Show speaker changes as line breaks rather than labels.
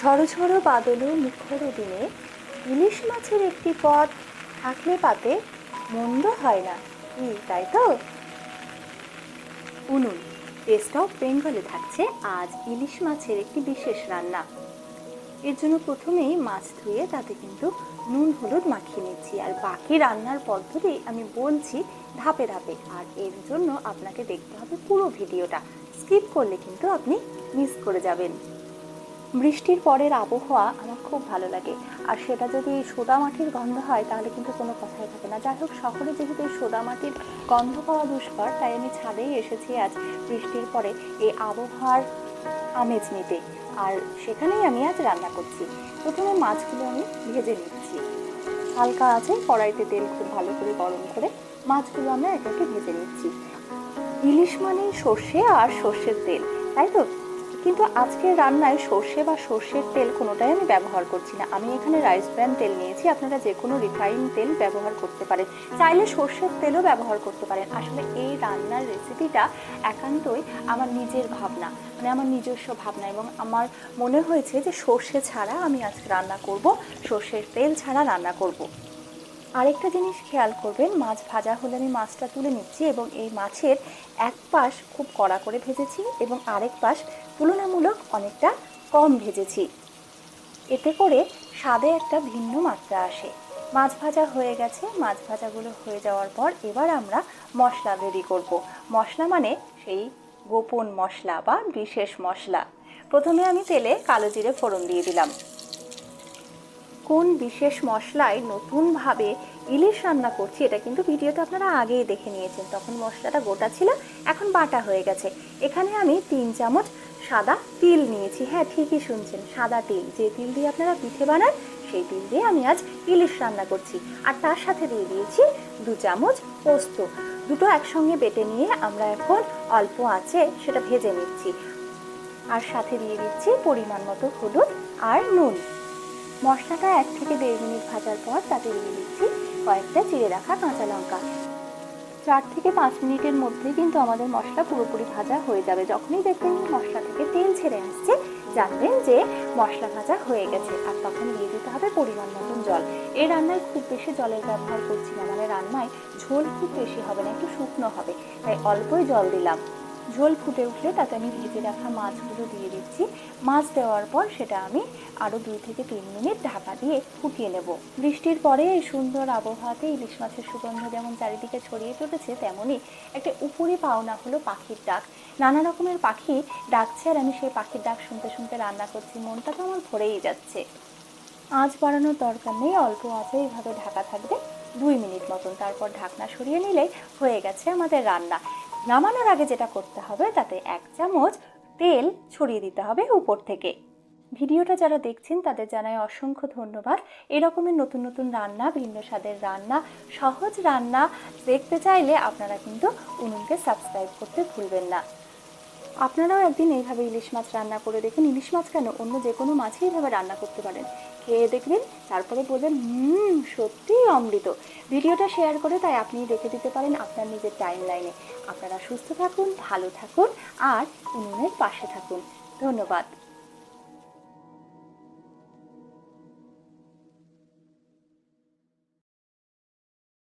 ঝড়ো ঝড়ো বাদল ও মুখর দিনে ইলিশ মাছের একটি পদ থাকলে পাতে মন্দ হয় না। কি, তাই তো? উনুন টেস্ট অফ বেঙ্গলে থাকছে আজ ইলিশ মাছের একটি বিশেষ রান্না। এর জন্য প্রথমেই মাছ ধুয়ে তাতে কিন্তু নুন, হলুদ মাখিয়ে নিচ্ছি। আর বাকি রান্নার পদ্ধতি আমি বলছি ধাপে ধাপে। আর এর জন্য আপনাকে দেখতে হবে পুরো ভিডিওটা। স্কিপ করলে কিন্তু আপনি মিস করে যাবেন। বৃষ্টির পরের আবহাওয়া আমার খুব ভালো লাগে। আর সেটা যদি সোদা মাটির গন্ধ হয়, তাহলে কিন্তু কোনো কথাই থাকে না। যাই হোক, শহরে যেহেতু এই সোদা মাটির গন্ধ পাওয়া দুষ্কর, তাই আমি ছাদেই এসেছি আজ বৃষ্টির পরে এই আবহাওয়ার আমেজ নিতে। আর সেখানেই আমি আজ রান্না করছি। প্রথমে মাছগুলো আমি ভেজে নিচ্ছি। হালকা আছে, কড়াইতে তেল খুব ভালো করে গরম করে মাছগুলো আমরা একে ভেজে নিচ্ছি। ইলিশ মানে সর্ষে আর সর্ষের তেল, তাই তো? কিন্তু আজকের রান্নায় সর্ষে বা সর্ষের তেল কোনোটাই আমি ব্যবহার করছি না। আমি এখানে রাইস ব্র্যান্ড তেল নিয়েছি, আপনারা যে কোনো রিফাইন তেল ব্যবহার করতে পারেন। চাইলে সর্ষের তেলও ব্যবহার করতে পারেন। আসলে এই রান্নার রেসিপিটা একান্তই আমার নিজের ভাবনা মানে আমার নিজস্ব ভাবনা এবং আমার মনে হয়েছে যে সর্ষে ছাড়া আমি আজকে রান্না করব, সর্ষের তেল ছাড়া রান্না করব। আরেকটা জিনিস খেয়াল করবেন, মাছ ভাজা হলে আমি মাছটা তুলে নিচ্ছি এবং এই মাছের এক পাশ খুব কড়া করে ভেজেছি এবং আরেক পাশ তুলনামূলক অনেকটা কম ভেজেছি। এতে করে স্বাদে একটা ভিন্ন মাত্রা আসে। মাছ ভাজা হয়ে গেছে, মাছ ভাজাগুলো হয়ে যাওয়ার পর এবার আমরা মশলা রেডি করব। মশলা মানে সেই গোপন মশলা বা বিশেষ মশলা। প্রথমে আমি তেলে কালো জিরে ফোড়ন দিয়ে দিলাম। কোন বিশেষ মশলায় নতুনভাবে ইলিশ রান্না করছি, এটা কিন্তু ভিডিওতে আপনারা আগেই দেখে নিয়েছেন। তখন মশলাটা গোটা ছিল, এখন বাটা হয়ে গেছে। এখানে আমি তিন চামচ সাদা তিল নিয়েছি। হ্যাঁ ঠিকই শুনছেন, সাদা তিল। যে তিল দিয়ে আপনারা পিঠে বানান, সেই তিল দিয়ে আমি আজ ইলিশ রান্না করছি। আর তার সাথে দিয়ে দিয়েছি দু চামচ পোস্ত। দুটো একসঙ্গে বেটে নিয়ে আমরা এখন অল্প আছে সেটা ভেজে নিচ্ছি। আর সাথে দিয়ে দিচ্ছি পরিমাণ মতো হলুদ আর নুন। মশলাটা এক থেকে দেড় মিনিট ভাজার পর তাতে দিয়ে দিচ্ছি কয়েকটা চিড়ে রাখা কাঁচা লঙ্কা। চার থেকে পাঁচ মিনিটের মধ্যে কিন্তু আমাদের মশলা পুরোপুরি ভাজা হয়ে যাবে। যখনই দেখবেন মশলা থেকে তেল ছেড়ে আসছে, জানবেন যে মশলা ভাজা হয়ে গেছে আর তখন দিয়ে দিতে হবে পরিমাণ মতন জল। এই রান্নায় খুব বেশি জলের ব্যবহার করছি না মানে রান্নায় ঝোল খুব বেশি হবে না, একটু শুকনো হবে। তাই অল্পই জল দিলাম। ঝোল ফুটে উঠলে তাতে আমি ভেজে রাখা মাছগুলো দিয়ে দিচ্ছি। মাছ দেওয়ার পর সেটা আমি আরও দুই থেকে তিন মিনিট ঢাকা দিয়ে ফুটিয়ে নেব। বৃষ্টির পরে এই সুন্দর আবহাওয়াতে ইলিশ মাছের সুগন্ধ যেমন চারিদিকে ছড়িয়ে চলেছে তেমনই একটা উপরে পাওনা হলো পাখির ডাক। নানা রকমের পাখি ডাকছে আর আমি সেই পাখির ডাক শুনতে শুনতে রান্না করছি, মনটা তো আমার ভরেই যাচ্ছে। আঁচ বাড়ানোর দরকার নেই, অল্প আঁচে এইভাবে ঢাকা থাকবে দুই মিনিট মতন। তারপর ঢাকনা সরিয়ে নিলে হয়ে গেছে আমাদের রান্না। নামানোর আগে যেটা করতে হবে, তাতে এক চামচ তেল ছড়িয়ে দিতে হবে উপর থেকে। ভিডিওটা যারা দেখছেন, তাদের জানায় অসংখ্য ধন্যবাদ। এরকমের নতুন নতুন রান্না, ভিন্ন স্বাদের রান্না, সহজ রান্না দেখতে চাইলে আপনারা কিন্তু উনুনকে সাবস্ক্রাইব করতে ভুলবেন না। আপনারাও একদিন এইভাবে ইলিশ মাছ রান্না করে দেখুন। ইলিশ মাছ কেন? অন্য যে কোনো মাছই এইভাবে রান্না করতে পারেন। খেয়ে দেখবেন, তারপরে বলবেন, হুম সত্যিই অমৃত। ভিডিওটা শেয়ার করে তাই আপনি রেখে দিতে পারেন আপনার নিজের টাইম লাইনে আপনারা সুস্থ থাকুন, ভালো থাকুন, আর উনুনের পাশে থাকুন। ধন্যবাদ।